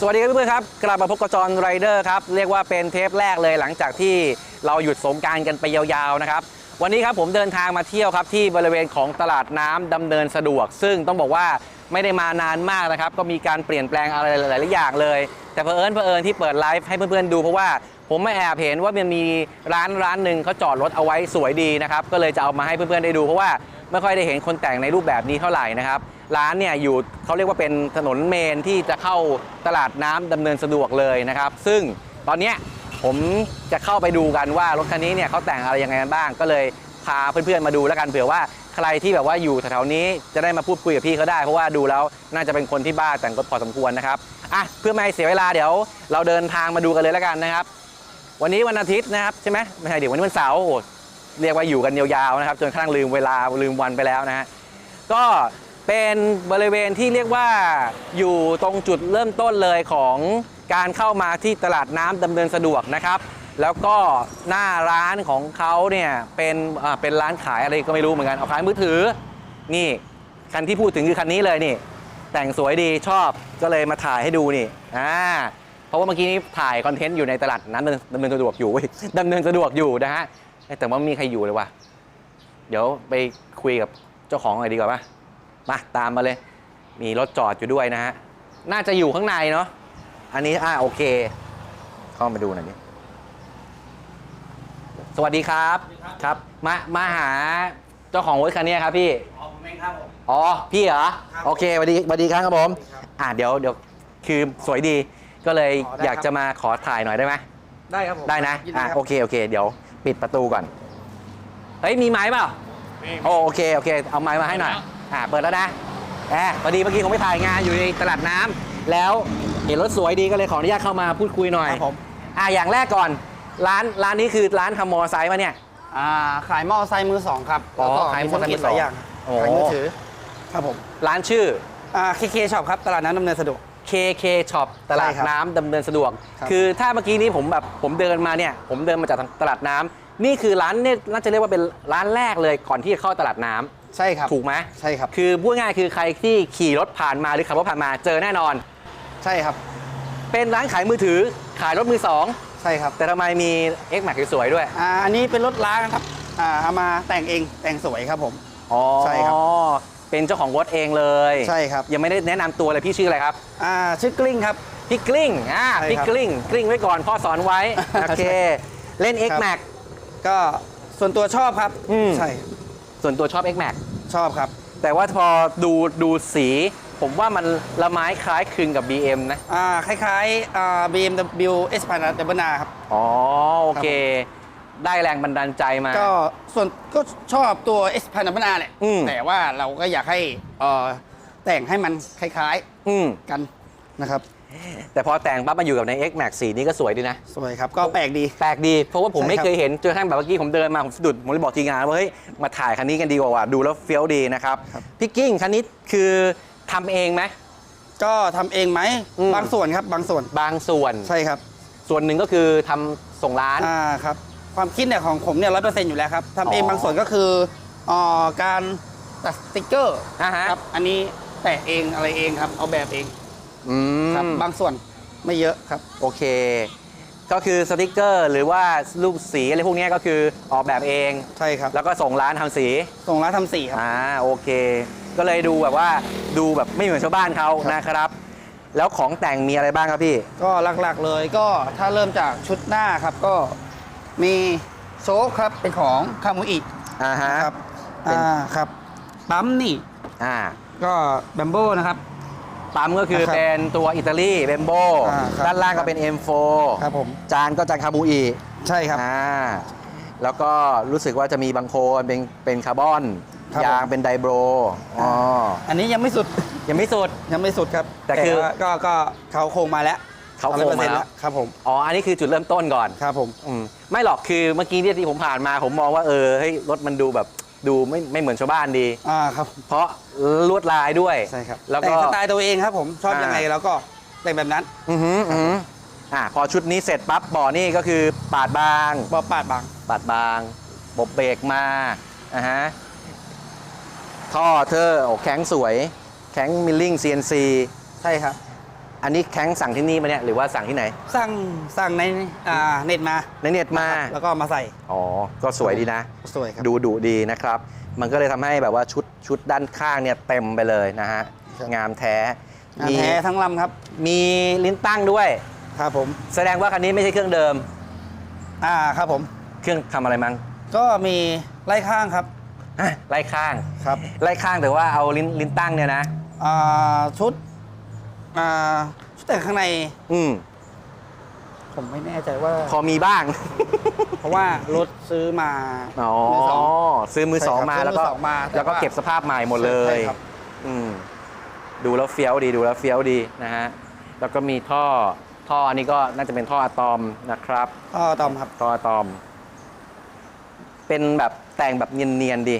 สวัสดีครับเพื่อนๆครับ กลับมาพบกับจอห์นไรเดอร์ครับ เรียกว่าเป็นเทปแรกเลยหลังจากที่เราหยุดสงการกันไปยาวๆนะครับ วันนี้ครับผมเดินทางมาเที่ยวครับที่บริเวณของตลาดน้ำดำเนินสะดวก ซึ่งต้องบอกว่าไม่ได้มานานมากนะครับ ก็มีการเปลี่ยนแปลงอะไรหลายๆอย่างเลย แต่เพอเอิญเพอเอิญที่เปิดไลฟ์ให้เพื่อนๆดูเพราะว่าผมไม่แอบเห็นว่ามันมีร้านร้านหนึ่งเขาจอดรถเอาไว้สวยดีนะครับก็เลยจะเอามาให้เพื่อนๆได้ดูเพราะว่า ไม่ค่อยได้เห็นคนแต่งในรูปแบบนี้เท่าไหร่นะครับ ร้านเนี่ยอยู่เขาเรียกว่าเป็นถนนเมนที่จะเข้าตลาดน้ำดำเนินสะดวกเลยนะครับ ซึ่งตอนนี้ผมจะเข้าไปดูกันว่ารถคันนี้เนี่ยเขาแต่งอะไรยังไงกันบ้าง ก็เลยพาเพื่อนๆมาดูแล้วกันเผื่อว่าใครที่แบบว่าอยู่แถวๆนี้จะได้มาพูดคุยกับพี่เขาได้เพราะว่าดูแล้วน่าจะเป็นคนที่บ้าแต่งรถพอสมควรนะครับอะเพื่อไม่ให้เสียเวลาเดี๋ยว เราเดินทางมาดูกันเลยแล้วกันนะครับ วันนี้วันอาทิตย์นะครับใช่ไหมไม่ใช่เดี๋ยววันนี้วันเสาร์ เรียกว่าอยู่กันยาวๆนะครับ จนกระทั่งลืมเวลาลืมวันไปแล้วนะฮะก็เป็นบริเวณที่เรียกว่าอยู่ตรงจุดเริ่มต้นเลยของการเข้ามาที่ตลาดน้ำดำเนินสะดวกนะครับแล้วก็หน้าร้านของเขาเนี่ยเป็นอ่าเป็นร้านขายอะไรก็ไม่รู้เหมือนกันเอาขายมือถือ นี่คันที่พูดถึงคือคันนี้เลยนี่ แต่งสวยดีชอบก็เลยมาถ่ายให้ดูนี่อ่าเพราะว่าเมื่อกี้นี้ถ่ายคอนเทนต์อยู่ในตลาดน้ำดำเนินสะดวกอยู่ว้ยดำเนินสะดวกอยู่นะฮะ แต่ว่าไม่มีใครอยู่เลยว่ะ เดี๋ยวไปคุยกับเจ้าของหน่อยดีกว่าปะมาตามมาเลย มีรถจอดอยู่ด้วยนะฮะ น่าจะอยู่ข้างในเนาะ อันนี้อ่าโอเค เข้ามาดูหน่อยดิสวัสดีครับ ครับ มา มาหาเจ้าของรถคันนี้ครับพี่ อ๋อผมเองครับผม อ๋อ พี่เหรอครับโอเคสวัสดีสวัสดีครับครับผม อ่าเดี๋ยวเดี๋ยวคือสวยดี ก็เลยอ๋อได้ครับอยากจะมาขอถ่ายหน่อยได้ไหมได้ครับผม ได้นะยิดีอะครับโอเคโอเค เดี๋ยว ปิดประตูก่อน เฮ้ย มีไม้เปล่าโอโอเค โอเค เอาไม้มาให้หน่อย อ่า เปิดแล้วนะแอบพอดีเมื่อกี้ผมไปถ่ายงานอยู่ในตลาดน้ำแล้วเห็นรถสวยดีก็เลยขออนุญาตเข้ามาพูดคุยหน่อยครับผมอ่าอย่างแรกก่อน ร้านร้านนี้คือร้านทำมอไซค์มาเนี่ย อ่า ขายมอไซค์มือสองครับอ๋อแล้วก็ขายมีมอไซค์มือสองธุรกิจหลายอย่างโอ้ขายมือถือ ครับผม ร้านชื่ออ่าเคเคช็อปครับ ตลาดน้ำดำเนินสะดวก KK Shop ตลาดใช่ครับน้ำดำเนินสะดวก ครับ คือถ้าเมื่อกี้นี้ผมแบบผมเดินมาเนี่ย ผมเดินมาจากทางตลาดน้ำนี่คือร้านเนี่ยน่าจะเรียกว่าเป็นร้านแรกเลยก่อนที่จะเข้าตลาดน้ำใช่ครับ ถูกไหมใช่ครับ คือพูดง่ายๆคือใครที่ขี่รถผ่านมาหรือขับรถผ่านมาเจอแน่นอน ใช่ครับ เป็นร้านขายมือถือขายรถมือสองใช่ครับแต่ทำไมมี X Max สวยๆด้วยอ่าอันนี้เป็นรถล้างครับอ่าเอามาแต่งเองแต่งสวยครับผม อ๋อใช่ครับ เป็นเจ้าของรถเองเลยใช่ครับยังไม่ได้แนะนำตัวเลยพี่ชื่ออะไรครับ อ่าชื่อกลิ้งครับ พี่กลิ้งอ่าใช่พี่ครับกลิ้งกลิ้งไว้ก่อนพ่อสอนไว้ โอเค เล่น X ครับ Max ก็ส่วนตัวชอบครับอืม ใช่ส่วนตัวชอบ X Max ชอบครับแต่ว่าพอดูดูสี ผมว่ามันละไม้คล้ายคลึงกับ BM นะ อ่าคล้ายๆอ่า BMW S พันดับเบิลนาครับ อ๋อ โอเค ได้แรงบันดาลใจมา ก็ส่วนก็ชอบตัว S พันดับเบิลนาแหละอืม แต่ว่าเราก็อยากให้เอ่อแต่งให้มันคล้ายอืมๆกันนะครับ แต่พอแต่งปั๊บมาอยู่กับใน X Max สีนี้ก็สวยดีนะ สวยครับก็แปลกดี แปลกดี เพราะว่าผมใช่ไม่ครับ เคยเห็นจนกระทั่งแบบเมื่อกี้ผมเดินมา ผมสะดุดผมเลยบอกทีมงานว่าเฮ้ย มาถ่ายคันนี้กันดีกว่าว่ะดูแล้วเฟี้ยวดีนะครับพี่กิ้งคันนี้คือทำเองไหม ก็ทำเองไหมอืม บางส่วนครับบางส่วนบางส่วน ใช่ครับส่วนหนึ่งก็คือทำส่งร้าน อ่าครับ ความคิดเนี่ยของผมเนี่ยร้อยเปอร์เซ็นต์อยู่แล้วครับทำเองอ๋อ บางส่วนก็คือเอ่อการตัดสติกเกอร์อ่าฮะครับอันนี้แปะเองอะไรเองครับ เอาแบบเองอืมครับบางส่วนไม่เยอะครับ โอเค ก็คือสติกเกอร์ หรือว่ารูปสีอะไรพวกเนี้ยก็คือออกแบบเอง ใช่ครับแล้วก็ส่งร้านทำสีส่งร้านทำสีครับ อ่าโอเค ก็เลยดูแบบว่าดูแบบไม่เหมือนชาวบ้านเขาครับ นะครับ แล้วของแต่งมีอะไรบ้างครับพี่ ก็หลักๆเลยก็ถ้าเริ่มจากชุดหน้าครับก็ มีโชคครับเป็นของคามูอิอ่าฮะครับเป็น อ่าครับปั๊มนี่อ่าก็แบมโบนะครับ ปั๊มก็คือนะครับเป็นตัวอิตาลีเบมโบอ่าครับด้านล่างก็เป็น M4 ครับผม จานก็จานคาบูอิใช่ครับ อ่าแล้วก็รู้สึกว่าจะมีบางโคนเป็นเป็นคาร์บอน ครับยางผมเป็นไดโบรอ๋ออันนี้ยังไม่สุด ยังไม่สุด ยังไม่สุดครับแต่คือ ว่าก็ก็เขาโครงมาแล้ว เขาโครงมาแล้ว100%ครับผมอ๋ออันนี้คือจุดเริ่มต้นก่อนครับผมอืมไม่หรอกคือเมื่อกี้เนี่ยที่ผมผ่านมาผมมองว่าเออเฮ้ยรถมันดูแบบดูไม่ไม่เหมือนชาวบ้านดี อ่าครับเพราะลวดลายด้วยใช่ครับแล้วก็แต่งสไตล์ตัวเองครับผมชอบอ่ายั ยังไงแล้วก็แต่งแบบนั้นอือหืออือหืออ่าพอชุดนี้เสร็จปั๊บบ่อนี่ก็คือปาดบาง บอปาดบาง ปาดบางบบเบรกมาอ่าฮะท่อเธอโอ้แข็งสวย แข็งมิลลิ่ง CNC ใช่ครับ อันนี้แข้งสั่งที่นี่มาเนี่ยหรือว่าสั่งที่ไหน สั่งสั่งในอ่าเน็ตมาในเน็ตมาครับแล้วก็มาใส่ อ๋อก็สวยดีนะ สวยครับ ดูดุดีนะครับ มันก็เลยทำให้แบบว่าชุดชุดด้านข้างเนี่ยเต็มไปเลยนะฮะครับ งามแท้งานมีแท้ทั้งลำครับ มีลิ้นตั้งด้วย ครับผม แสดงว่าคันนี้ไม่ใช่เครื่องเดิม อ่าครับผม เครื่องทำอะไรมั้งก็มีไล่ข้างครับ อะไล่ข้าง ครับ ไล่ข้างแต่ว่าเอาลิ้นลิ้นตั้งเนี่ยนะ อ่าชุด อ่าชุดแต่งข้างในอืมผมไม่แน่ใจว่า พอมีบ้าง เพราะว่ารถซื้อมาอ๋อ มือสองซื้อมือสองใช่ครับมาซื้อแล้วก็มือสองมาแต่แล้วก็ว่าเก็บสภาพใหม่หมดเลยใช่ครับ อืม ดูแล้วเฟี้ยวดีดูแล้วเฟี้ยวดีนะฮะ แล้วก็มีท่อ ท่ออันนี้ก็น่าจะเป็นท่ออะตอมนะครับ ก็ตอมครับ ท่ออะตอม เป็นแบบแต่งแบบเนียนๆดี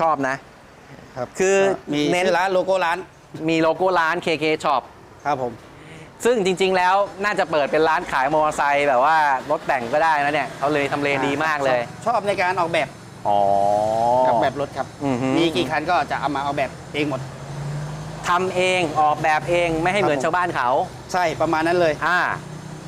ชอบนะ ครับคือมีเน้น ชื่อร้านโลโก้ร้าน มีโลโก้ร้าน KK Shop ครับผม ซึ่งจริง ๆ แล้วน่าจะเปิดเป็นร้านขายมอเตอร์ไซค์แบบว่ารถแต่งก็ได้นะเนี่ยเขาเลยทำเลดีมากเลย ชอบในการออกแบบอ๋อออกแบบรถครับ อือหือมีกี่คันก็จะเอามาออกแบบเองหมด ทำเองออกแบบเองไม่ให้เหมือนครับผม ชาวบ้านเขา ใช่ประมาณนั้นเลย อ่า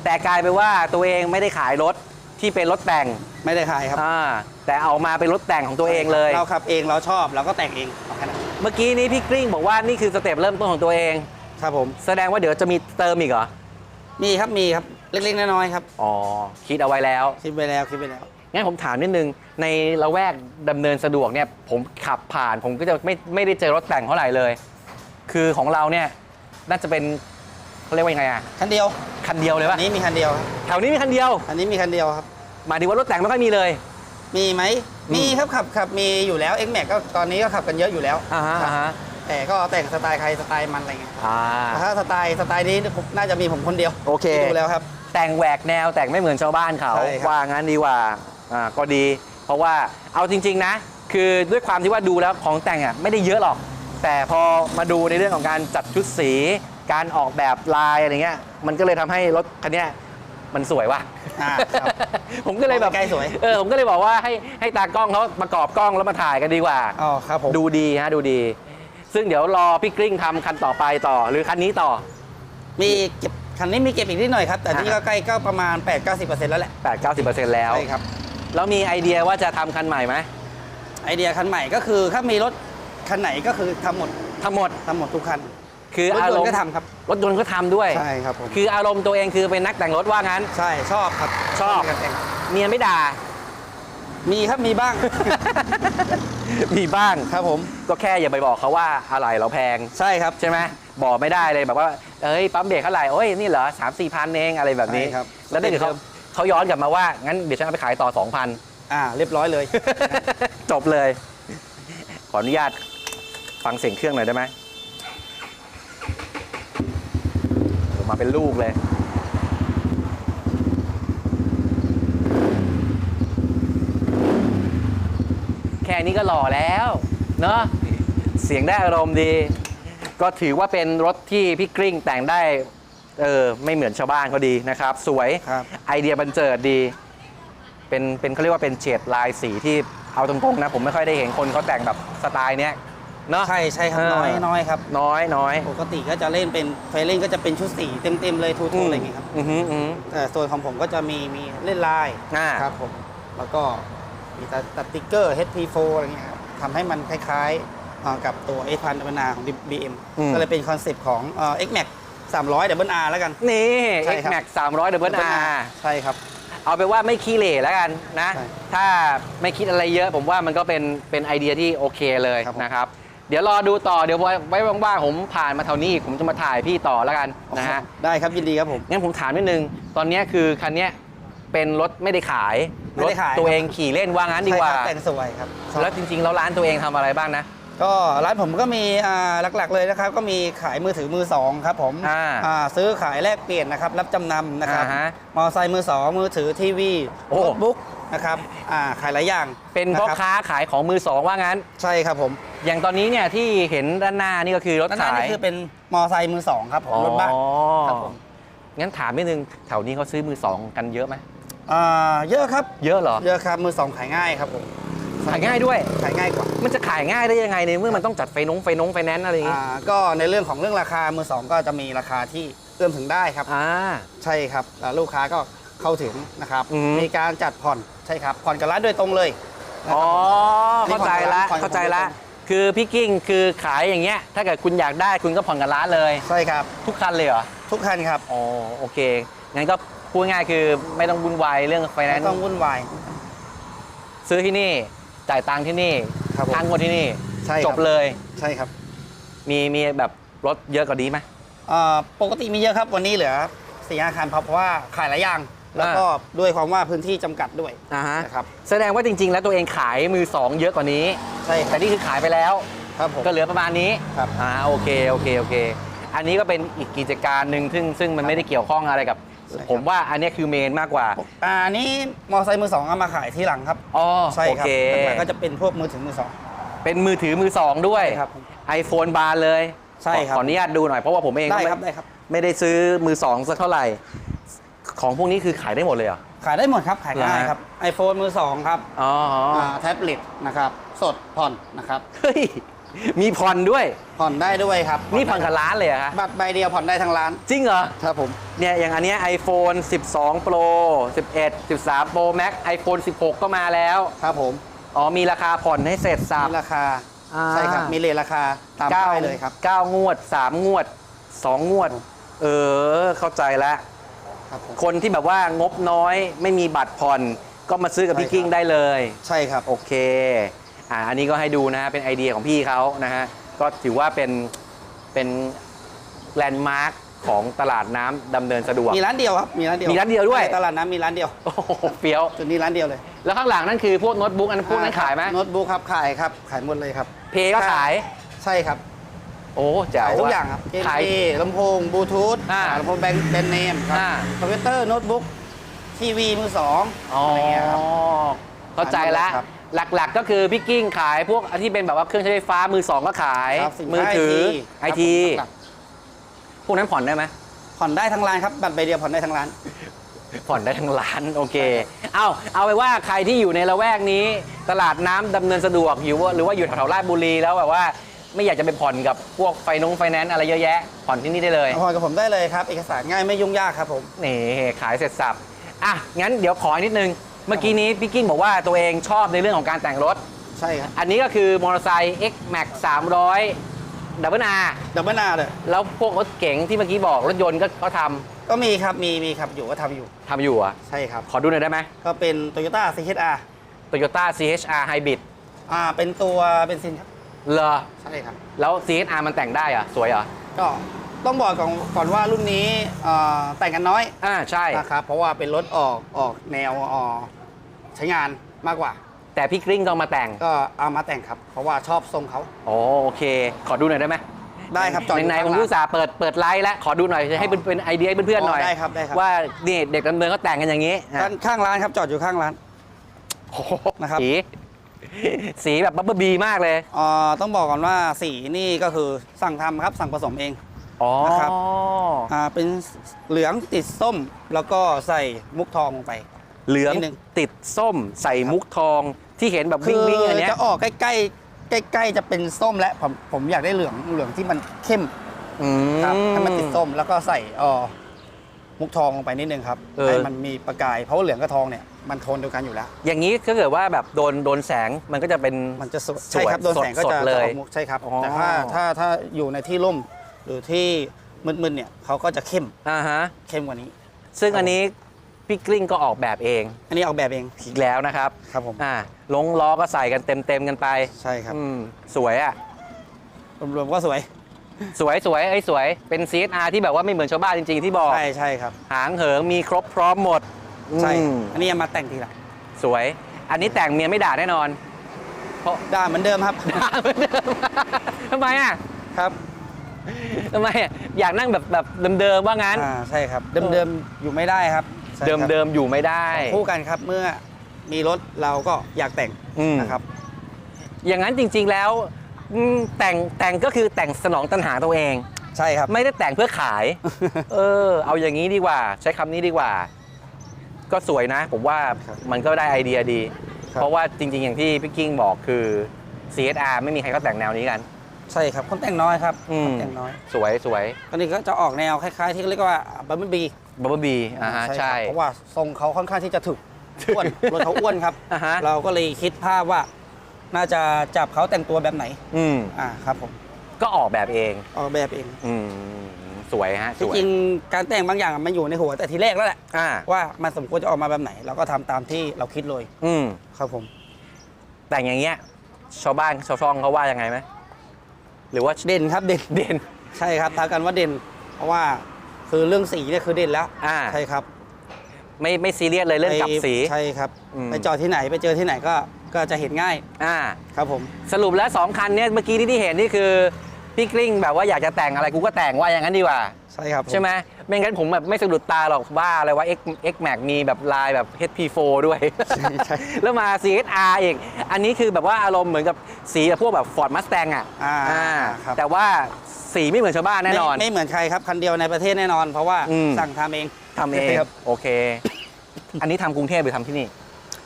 แต่กลายไปนว่าตัวเองไม่ได้ขายรถที่เป็นรถแต่งไม่ได้ขายครับอ่าแต่เอามาเป็นรถแต่งของตัวเองเลย เราขับเองเราชอบเราก็แต่งเองเอาแค่นั้นเมื่อกี้นี้พี่กริ้งบอกว่านี่คือสเต็ปเริ่มต้นของตัวเอง ครับผม แสดงว่าเดี๋ยวจะมีเติมอีกเหรอ มีครับมีครับเล็กๆน้อยๆครับอ๋อ คิดเอาไว้แล้ว คิดไปแล้วคิดไปแล้ว งั้นผมถามนิดนึง ในละแวกดำเนินสะดวกเนี่ย ผมขับผ่านผมก็จะไม่ไม่ได้เจอรถแต่งเท่าไหร่เลย คือของเราเนี่ยน่าจะเป็นเขาเรียกว่ายังไงอะคันเดียวคันเดียวเลยอัปะนนี้มีคันเดียวครับแถวนี้มีคันเดียว อันนี้มีคันเดียวครับ หมายถึงว่ารถแต่งไม่ค่อยมีเลย มีไหมอืมมีครับขับขับมีอยู่แล้ว X Max ก็ตอนนี้ก็ขับกันเยอะอยู่แล้วอ่าฮะครับอ่าฮะ แต่ก็แต่งสไตล์ใครสไตล์มันอะไรเงี้ยอ่า แต่ถ้าสไตล์สไตล์นี้ผมน่าจะมีผมคนเดียวโอเค ที่ดูแล้วครับ แต่งแหวกแนวแต่งไม่เหมือนชาวบ้านเขาใช่ครับ ว่างั้นดีกว่าอ่าก็ดี เพราะว่าเอาจริง ๆนะ คือด้วยความที่ว่าดูแล้วของแต่งอะไม่ได้เยอะหรอก แต่พอมาดูในเรื่องของการจัดชุดสี การออกแบบลายอะไรเงี้ยมันก็เลยทำให้รถคันเนี้ยมันสวยว่ะ อ่าครับ ผมก็เลยแบบใกล้สวย เออผมก็เลยบอกว่าให้ให้ตากล้องเขาประกอบกล้องแล้วมาถ่ายกันดีกว่า อ๋อครับผม ดูดีฮะดูดี ซึ่งเดี๋ยวรอพี่กริ้งทำคันต่อไปต่อ หรือคันนี้ต่อ มีเก็บคันนี้มีเก็บอีกนิดหน่อยครับ แต่นี่ก็ใกล้ก็ประมาณ 8-90%แล้วแหละ8-90%แล้ว ใช่ครับ แล้วมีไอเดียว่าจะทำคันใหม่ไหมไอเดียคันใหม่ก็คือถ้ามีรถคันไหนก็คือทำหมดทั้งหมดทำหมดทุกคันคือรถอายรนมต์ณ์ก็ทำครับ รถยนต์ก็ทำด้วย ใช่ครับผมคืออารมณ์ตัวเองคือเป็นนักแต่งรถว่างั้น ใช่ชอบครับชอบ การแต่งเมียไม่ด่า มีครับมีบ้าง มีบ้างครับผม ก็แค่อย่าไปบอกเขาว่าอะไรเราแพง ใช่ครับ ใช่ไหมบอกไม่ได้เลยแบบว่า เอ้ยปั๊มเบรกเท่าไหร่โอ้ยนี่เหรอสามสี่พันเองอะไรแบบนี้ ใช่ครับ แล้วถ้าเกิดเขาเขาย้อนกลับมาว่า งั้นเดี๋ยวฉันเอาไปขายต่อ2,000อ่า เรียบร้อยเลย จบเลย ขออนุญาตฟังเสียงเครื่องหน่อยได้ไหมโอ้มาเป็นลูกเลย ค่นี้ก็หล่อแล้วเนอะเสียงได้อารมณ์ดี ก็ถือว่าเป็นรถที่พี่กริ้งแต่งได้เออไม่เหมือนชาวบ้านเขาดีนะครับ สวยครับ ไอเดียบันเจิดดี เป็นเป็นเขาเรียกว่าเป็นเฉดลายสีที่เอาตรงๆนะ ผมไม่ค่อยได้เห็นคนเขาแต่งแบบสไตล์เนี้ยเนาะ ใช่ใช่ครับเออ น้อยน้อยครับ น้อยน้อยปกติก็จะเล่นเป็นไฟเล่นก็จะเป็นชุดสีเต็มๆเลยทูทูอะไรอย่างเงี้ยครับอือหืออือหือแต่ส่วนของผมก็จะมีมีเล่นลายอ่า ครับผมแล้วก็ มีตัดตัดติ๊กเกอร์ HP4 อะไรเงี้ยครับทำให้มันคล้ายๆอ่ากับตัว S พันดับเบิลอาของ BM อืม ก็เลยเป็นคอนเซปต์ของเอ่อ X Max 300ดับเบิลอาแล้วกัน นี่ ใช่ X ครับ Max 300 Double R ใช่ครับ เอาไปนว่าไม่ขี้เหร่แล้วกันนะ ใช่ถ้าไม่คิดอะไรเยอะ ผมว่ามันก็เป็นเป็นไอเดียที่โอเคเลยครับผม นะครับ เดี๋ยวรอดูต่อเดี๋ยวไว้ไว้ว่างๆผมผ่านมาแถวนี้อีกผมจะมาถ่ายพี่ต่อแล้วกันนะฮะ ได้ครับยินดีครับผม งั้นผมถามนิดนึง ตอนเนี้ยคือคันเนี้ย เป็นรถไม่ได้ขายไม่รถได้ขาย ตัวเองขี่เล่นว่างั้นดีกว่า ใช่ครับแต่งสวยครับชอบแล้วจริงๆแล้วร้านตัวเองทำอะไรบ้างนะ ก็ร้านผมก็มีอ่าหลักๆเลยนะครับ ก็มีขายมือถือมือสองครับผมอ่าอ่าซื้อขายแลกเปลี่ยนนะครับ รับจำนำนะครับอ่าฮะมอเตอร์ไซค์มือสองมือถือทีวีโอ้ โน้ตบุ๊กนะครับอ่าขายหลายอย่างเป็นพ่อนะครับค้าขายของมือสองว่างั้น ใช่ครับผมอย่างตอนนี้เนี่ยที่เห็นด้านหน้านี่ก็คือรถด้านหน้าขายนี่คือเป็นมอเตอร์ไซค์มือสองครับผมรถบ้านอ๋อครับผมงั้นถามนิดนึงแถวนี้เขาซื้อมือสองกันเยอะไหม อ่าเยอะครับ เยอะเหรอ เยอะครับมือสองขายง่ายครับผมขายง่ายด้วย ขายง่ายกว่ามันจะขายง่ายได้ยังไงในเมื่อมันต้องจัดไฟนงไฟนงไฟแนนซ์อะไรอย่างงี้อ่าก็ในเรื่องของเรื่องราคามือสองก็จะมีราคาที่เอื้อมถึงได้ครับ อ่า ใช่ครับแล้วลูกค้าก็เข้าถึงนะครับ อืม มีการจัดผ่อนใช่ครับ ผ่อนกับร้านโดยตรงเลยนะอ๋คอรับเข้าใจละผ่อนกับร้าน เข้าใจละผ่อนกับร้คือพี่กิ้งคือขายอย่างเงี้ย ถ้าเกิดคุณอยากได้คุณก็ผ่อนกับร้านเลย ใช่ครับ ทุกคันเลยเหรอ ทุกคันครับ อ๋อ โอเค งั้นก็ พูดง่ายๆคือไม่ต้องวุ่นวายเรื่องไฟแนนไม่ซ์ต้องวุ่นวาย ซื้อที่นี่ จ่ายตังค์ที่นี่ครับผมทางงวดที่นี่ ใช่ครับจบเลยใช่ครับมีมีแบบรถเยอะกว่านี้ไหม เอ่อปกติมีเยอะครับวันนี้เหลือสี่อาคารเพราะว่าขายหลายอย่าง แล้วก็ด้วยความว่าพื้นที่จำกัดด้วยอ่าฮะ นะครับแสดงว่าจริง ๆ แล้วตัวเองขายมือสองเยอะกว่านี้ ใช่คแต่รับนี่คือขายไปแล้ว ครับผม ก็เหลือประมาณนี้ครับ อ่าโอเคโอเคโอเค อันนี้ก็เป็นอีกกิจการหนึ่งซึ่งซึ่งมันไม่ได้เกี่ยวข้องอะไรกับใช่ครับ ผมว่าอันนี้คือเมนมากกว่าอ่าอันนี้มอไซค์มือสองเอามาขายที่หลังครับอ๋อใช่โอครับเคหลังๆก็จะเป็นพวกมือถือมือสองเป็นมือถือมือสองด้วยใช่ครับ iPhone บานเลยใช่ครับขอขออนุญาตดูหน่อยเพราะว่าผมเองได้ก็ม่ครับได้ครับ ไม่ได้ซื้อมือสองสักเท่าไหร่ ของพวกนี้คือขายได้หมดเลยเหรอขายได้หมดครับขายเหรอง่ายฮะครับ iPhone มือสองครับอ๋ออ๋อแท็บเล็ตนะครับ สดผ่อนนะครับเฮ้ย มีผ่อนด้วย ผ่อนได้ด้วยครับนี่ผ่อนกับร้านเลยเหรอะคะบัตรใบเดียวผ่อนได้ทั้งร้าน จริงเหรอ ครับผม เนี่ยอย่างอันเนี้ย iPhone 12 Pro 11 13 Pro Max iPhone 16 ก็มาแล้ว ครับผมอ๋อมีราคาผ่อนให้เสร็จสับ มีราคา อ่า ใช่ครับ มีเลทราคาตามเก้าป้ายเลยครับ เก้างวด3งวด2งวด เออ เข้าใจแล้ว ครับผม คนที่แบบว่างบน้อยไม่มีบัตรผ่อนก็มาซื้อกับพี่ใช่ครับ กิ้งได้เลย ใช่ครับ โอเค อ่าอันนี้ก็ให้ดูนะฮะเป็นไอเดียของพี่เขานะฮะก็ถือว่าเป็นเป็นแลนด์มาร์คของตลาดน้ำดำเนินสะดวก มีร้านเดียวครับ มีร้านเดียวมีร้านเดียวด้วย ในตลาดน้ำมีร้านเดียว โอ้โหเฟี้ยว จุดนี้ร้านเดียวเลยแล้วข้างหลังนั่นคือพวกโน้ตบุ๊กอันนพวกนั้นขายไหมโน้ตบุ๊กครับ ขายครับ ขายหมดเลยครับ เพย์ก็ขาย ใช่ครับ โอ้แจ๋วขายทุกว่ะอย่างครับเกมขายเพลำโพงบลูทูธอ่าลำโพงแบนแบรนด์เนมครับอ่า คอมพิวเตอร์โน้ตบุ๊กทีวีมือสองอ๋ออะไรเงี้ยครับ เข้าใจแล้วครับ หลักๆก็คือพี่กิ้งขายพวกอันที่เป็นแบบว่าเครื่องใช้ไฟฟ้ามือสองก็ขาย ครับสินมือค้าถือไอครับทีผมหลักพวกนั้นผ่อนได้ไหมๆผ่อนได้ทั้งร้านครับบัตรใบเดียวผ่อนได้ทั้งร้าน ผ่อนได้ทั้งร้านโอเค เอาเอาไปว่าใครที่อยู่ในละแวกนี้ ตลาดน้ำดำเนินสะดวกอยู่ว่าหรือว่าอยู่แถวๆราชบุรีแล้วแบบว่า ไม่อยากจะไปผ่อนกับพวกไฟนงไฟแนนซ์อะไรเยอะแยะ ผ่อนที่นี่ได้เลย ผ่อนกับผมได้เลยครับ เอกสารง่ายไม่ยุ่งยากครับผม นี่ขายเสร็จสับ อะ งั้นเดี๋ยวขออีกนิดนึง เมื่อกี้นี้พี่กิ้งบอกว่าตัวเองชอบในเรื่องของการแต่งรถ ใช่ครับอันนี้ก็คือมอเตอร์ไซค์ X Max 300ดับเบิลอาดับเบิลนาเลยแล้วพวกรถเก๋งที่เมื่อกี้บอกรถยนต์ก็เขาทก็มีครับมีมีครับอยู่ก็ทำอยู่ำทำอยู่อะ ใช่ครับ ขอดูหน่อยได้ไหม ก็เป็น Toyota CHR Toyota CHR Hybrid อ่าเป็นตัวเบนซินครับ เหรอ ใช่ครับ แล้ว CHR มันแต่งได้เหรอะสวยเหรอ ก็ต้องบอกก่อนก่อนว่ารุ่นนี้เอ่อแต่งกันน้อยอ่า ใช่ นะครับเพราะว่าเป็นรถออกออกแนวออก ใช้งานมากกว่า แต่พี่กริ้งต้องมาแต่งก็เอามาแต่งครับ เพราะว่าชอบทรงเขาโอ้โอเค ขอดูหน่อยได้ไหมได้ครับจอดอยู่ในๆผมข้างหลัง รู้สาห์เปิดเปิดไลฟ์แล้วขอดูหน่อยจะให้เป็นเป็นไอเดียให้เพื่อนๆหน่อย ได้ครับได้ครับ ว่านี่เด็กดำเนินเขาแต่งกันอย่างนี้อะด้านข้างร้านครับจอดอยู่ข้างร้าน โอ้โหนะครับ สีสีแบบบับเบิ้ลบีมากเลยเอ่อต้องบอกก่อนว่าสีนี่ก็คือสั่งทำครับสั่งผสมเอง อ๋อนะครับ อ่าเป็นเหลืองติดส้มแล้วก็ใส่มุกทองลงไป เหลืองนิดนึง ติดส้มใส่มุกทองที่เห็นแบบคืวิ่งอวิ่งๆอันเนี้ยจะออกใกล้ๆใกล้ๆจะเป็นส้มและผมผมอยากได้เหลืองเหลืองที่มันเข้มอืม ครับให้มันติดส้มแล้วก็ใส่เอ่อมุกทองลงไปนิดนึงครับเออ ให้มันมีประกายเพราะว่าเหลืองกับทองเนี่ยมันโทนเดียวกันอยู่แล้ว อย่างนี้ถ้าเกิดว่าแบบโดนโดนแสงมันก็จะเป็น มันจะสวยสวยใช่ครับโดนแสงก็สดจะๆเลยจะออกมุกใช่ครับอ๋อ แต่ถ้าถ้าถ้าอยู่ในที่ร่มหรือที่มืดๆเนี่ยเขาก็จะเข้มอ่าฮะ เข้มกว่านี้ ซึ่งครับอันนี้ พี่กลิ้งก็ออกแบบเองอันนี้ออกแบบเองอีกแล้วนะครับครับผมอ่าลงล้อก็ใส่กันเต็มเต็มๆกันไปใช่ครับอืมสวยอะ รวมๆก็สวยสวยสวยไอ้ยสวยเป็น CSR ที่แบบว่าไม่เหมือนชาวบ้านจริง ๆ ที่บอก ใช่ใช่ครับหางเหิงมีครบพร้อมหมดใช่อืมอันนี้เอามาแต่งทีหลังสวย อันนี้แต่งเมียไม่ด่าแน่นอนเพราะได้เหมือนเดิมครับ ด่าเหมือนเดิม ทำไมอะครับทำไมอะอยากนั่งแบบแบบเดิมๆว่างั้น อ่าใช่ครับ เดิมๆอยู่ไม่ได้ครับ ใช่เดิมครับ เดิมๆอยู่ไม่ได้ คู่กันครับเมื่อมีรถเราก็อยากแต่งอืม นะครับ อย่างนั้นจริงๆแล้วอืมแต่งแต่งก็คือแต่งสนองตัณหาตัวเอง ใช่ครับ ไม่ได้แต่งเพื่อขาย เออ เอาอย่างนี้ดีกว่า ใช้คำนี้ดีกว่า ก็สวยนะ ผมว่าครับมันก็ได้ไอเดียดี ครับ เพราะว่าจริง ๆ อย่างที่พี่กิ้งบอกคือ CSR ไม่มีใครก็แต่งแนวนี้กัน ใช่ครับคนแต่งน้อยครับอืม คนแต่งน้อย สวยสวยอันนี้ก็จะออกแนวคล้ายๆ ที่เรียกว่าบัมเบิลบี บับเบิลบีอ่าฮะใช่เพราะว่าทรงเขาค่อนข้างที่จะถึกอ้วนรถเขาอ้วนครับ อ่าฮะ เราก็เลยคิดภาพว่า น่าจะจับเขาแต่งตัวแบบไหน อืมอ่าครับผมก็ออกแบบเอง ออกแบบเองอืมสวยฮะสที่วยจริงการแต่งบางอย่างมันอยู่ในหัวแต่ทีแรกแล้วแหละอ่าว่ามันสมควรจะออกมาแบบไหน เราก็ทำตามที่เราคิดเลยอืมครับผม แต่งอย่างเงี้ย ชาวบ้านชาวช่องเขาว่ายังไงไหมหรือว่าเด่นครับเด่นเด่น ใช่ครับทากันว่าเด่น เพราะว่า คือเรื่องสีเนี่ยคือเด่นแล้วอ่า ใช่ครับไม่ไม่ซีเรียสเลยเรื่องจับสี ใช่ครับ อืม ไปจอดที่ไหนไปเจอที่ไหนก็ก็จะเห็นง่ายอ่า ครับผมสรุปแล้วสองคันเนี้ยเมื่อกี้ที่ที่เห็นนี่คือ พี่กลิ้งแบบว่าอยากจะแต่งอะไรกูก็แต่งว่าอย่างนั้นดีกว่า ใช่ครับผใช่ไหม ไม่งั้นผมแบบไม่สะดุดตาหรอกว่าอะไรว่า X X Max มีแบบลายแบบ HP4 ด้วยใช่ใช่แล้วมา CSR อีก อันนี้คือแบบว่าอารมณ์เหมือนกับสีแบบพวกแบบ Ford Mustang อะอ่าครับ แต่ว่าสีไม่เหมือนชาวบ้านแน่นอน ไม่ไม่เหมือนใครครับ คันเดียวในประเทศแน่นอน เพราะว่าอืม สั่งทำเองทำเองครับโอเค อันนี้ทำกรุงเทพหรือทำที่นี่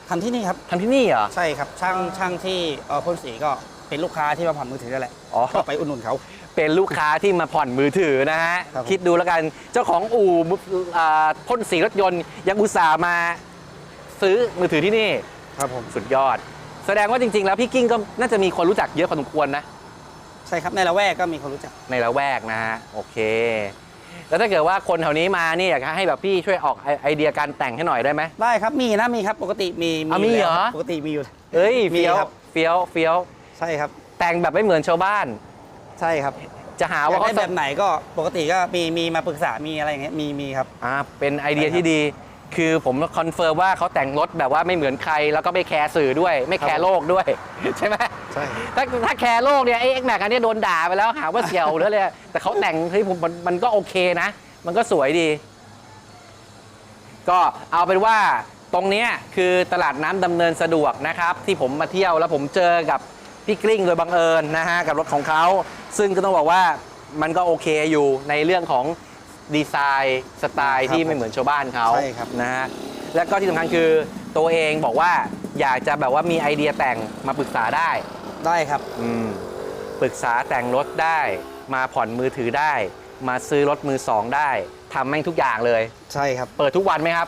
ทำที่นี่ครับ ทำที่นี่เหรอ ใช่ครับช่างช่างที่เอ่อพ่นสีก็ เป็นลูกค้าที่มาผ่อนมือถือนั่นแหละอ๋อ ก็ไปอุดหนุนเขา เป็นลูกค้าที่มาผ่อนมือถือนะฮะ ครับผม คิดดูแล้วกัน เจ้าของอู่อ่าพ่นสีรถยนต์ยังอุตส่าห์มาซื้อมือถือที่นี่ ครับผม สุดยอด แสดงว่าจริง ๆ แล้วพี่กิ้งก็น่าจะมีคนรู้จักเยอะพอสมควรนะ ใช่ครับในละแวกก็มีคนรู้จัก ในละแวกนะฮะ โอเค แล้วถ้าเกิดว่าคนแถวนี้มานี่อยากให้แบบพี่ช่วยออกไอไอเดียการแต่งให้หน่อยได้ไหม ได้ครับมีนะมีครับปกติมีอะมีเหรอ แล้วคบปกติมีอยู่ เอ้ยมีเฟี้ยวครับ เฟี้ยวเฟี้ยว ใช่ครับแต่งแบบไม่เหมือนชาวบ้าน ใช่ครับจะหาอยาว่ากได้เขาแบบไหนก็ปกติก็มีมีมาปรึกษามีอะไรอย่างเงี้ยมีมีครับ อ่าเป็นไอเดียใช่ครับที่ดี คือผมคอนเฟิร์มว่าเขาแต่งรถแบบว่าไม่เหมือนใคร แล้วก็ไม่แคร์สื่อด้วย ไม่แคครัร์บโลกด้วย ใช่ไหมใช่ ถ้าถ้าแคร์โลกเนี่ยไอ้เอ็กแม็กอันเนี้ยโดนด่าไปแล้วหาว่าเสี่ยวหรืออะไรแต่เขาแต่งเฮ้ยผมมันมันก็โอเคนะ มันก็สวยดี ก็เอาเป็นว่าตรงเนี้ยคือตลาดน้ำดำเนินสะดวกนะครับ ที่ผมมาเที่ยวแล้วผมเจอกับ พี่กลิ้งโดยบังเอิญนะฮะกับรถของเขา ซึ่งก็ต้องบอกว่ามันก็โอเคอยู่ในเรื่องของดีไซน์สไตล์ครับที่ไม่เหมือนชาวบ้านเขาใช่ครับ นะฮะแล้วก็ที่สำคัญคือตัวเองบอกว่าอยากจะแบบว่ามีไอเดียแต่งมาปรึกษาได้ ได้ครับ อืมปรึกษาแต่งรถได้ มาผ่อนมือถือได้ มาซื้อรถมือสองได้ทำแม่งทุกอย่างเลย ใช่ครับ เปิดทุกวันไหมครับ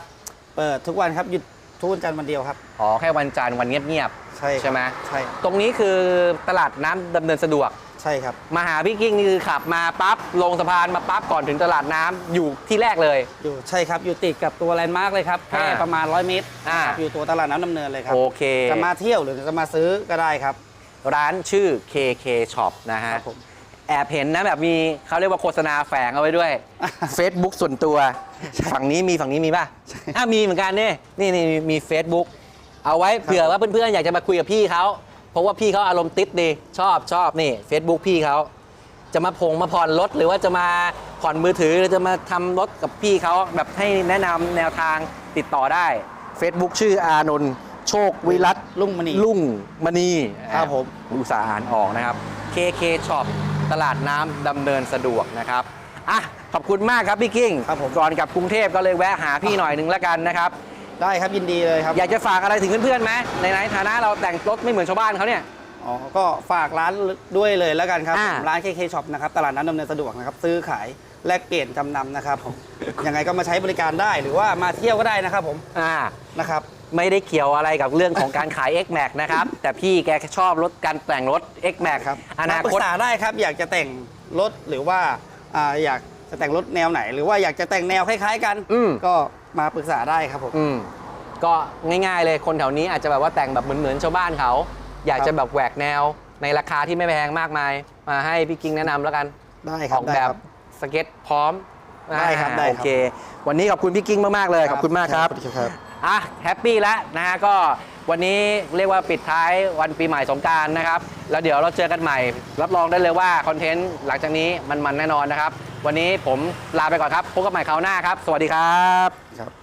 เปิดทุกวันครับหยุดทุกวันจันทร์วันเดียวครับ อ๋อ แค่วันจันทร์วันเงียบ ใช่ครับใช่ไหมใช่ๆตรงนี้คือตลาดน้ำดำเนินสะดวก ใช่ครับ มาหาพี่กิ้งนี่คือขับมาปั๊บลงสะพานมาปั๊บก่อนถึงตลาดน้ำอยู่ที่แรกเลย อยู่ใช่ครับ อยู่ติดกับตัวแลนด์มาร์กเลยครับ แค่อ่าประมาณ 100 เมตรอ่า ครับอยู่ตัวตลาดน้ำดำเนินเลยครับ โอเค จะมาเที่ยวหรือจะมาซื้อก็ได้ครับ ร้านชื่อ KK Shop นะฮะครับผม แอบเห็นนะแบบมีเขาเรียกว่าโฆษณาแฝงเอาไว้ด้วย Facebook ส่วนตัว ฝั่งนี้มีฝั่งนี้มีป่ะอะมีเหมือนกันนี่นี่นี่มีมี Facebook เอาไว้เผื่อว่าเพื่อนๆอยากจะมาคุยกับพี่เขาเพราะว่าพี่เขาอารมณ์ติดดีชอบชอบนี่ Facebook พี่เขาจะมาพงมาผ่อนรถหรือว่าจะมาผ่อนมือถือหรือจะมาทำรถกับพี่เขาแบบให้แนะนำแนวทางติดต่อได้ Facebook ชื่ออานนท์โชควิรัต ลุ่งมณี ลุ่งมณีครับผม อุตสาห์อ่านออกนะครับ KK Shop ตลาดน้ำดำเนินสะดวกนะครับอะขอบคุณมากครับพี่กิ้ง ครับผม ก่อนกลับกรุงเทพก็เลยแวะหาพี่หน่อยหนึ่งแล้วกันนะครับ ได้ครับยินดีเลยครับอยากจะฝากอะไรถึงเพื่อนๆไหมในในฐานะเราแต่งรถไม่เหมือนชาวบ้านเขาเนี่ย อ๋อก็ฝากร้านด้วยเลยแล้วกันครับ อ่า ร้าน KK Shop นะครับตลาดน้ำดำเนินสะดวกนะครับซื้อขายแลกเปลี่ยนจำนำนะครับผมยังไงก็มาใช้บริการได้หรือว่ามาเที่ยวก็ได้นะครับผมอ่า นะครับ ไม่ได้เกี่ยวอะไรกับเรื่องของการขาย X Max นะครับ แต่พี่แกชอบรถการแต่งรถ X Max ครับอมานาปรึคต กษาได้ครับอยากจะแต่งรถหรือว่าอ่าอยากจะแต่งรถแนวไหน หรือว่าอยากจะแต่งแนวคล้าย ๆ กัน อืม ก็ มาปรึกษาได้ครับผม อืมก็ง่ายๆเลยคนแถวนี้อาจจะแบบว่าแต่งแบบเหมือนๆชาวบ้านเขา อยากครับจะแบบแหวกแนวในราคาที่ไม่แพงมากมาย มาให้พี่กิ้งแนะนำแล้วกันได้คอรัอบกได้แบบครับสเก็ตพร้อมได้ครับอ่าได้โอครับเค วันนี้ขอบคุณพี่กิ้งมากๆเลยขอบคุณมากครับ สวัสดีครับ อะแฮปปี้แล้วนะฮะก็วันนี้เรียกว่าปิดท้ายวันปีใหม่สงการนะครับ แล้วเดี๋ยวเราเจอกันใหม่ รับรองได้เลยว่าคอนเทนต์หลังจากนี้มันมันแน่นอนนะครับ วันนี้ผมลาไปก่อนครับพบกันใหม่คราวหน้าครับ สวัสดีครับครับ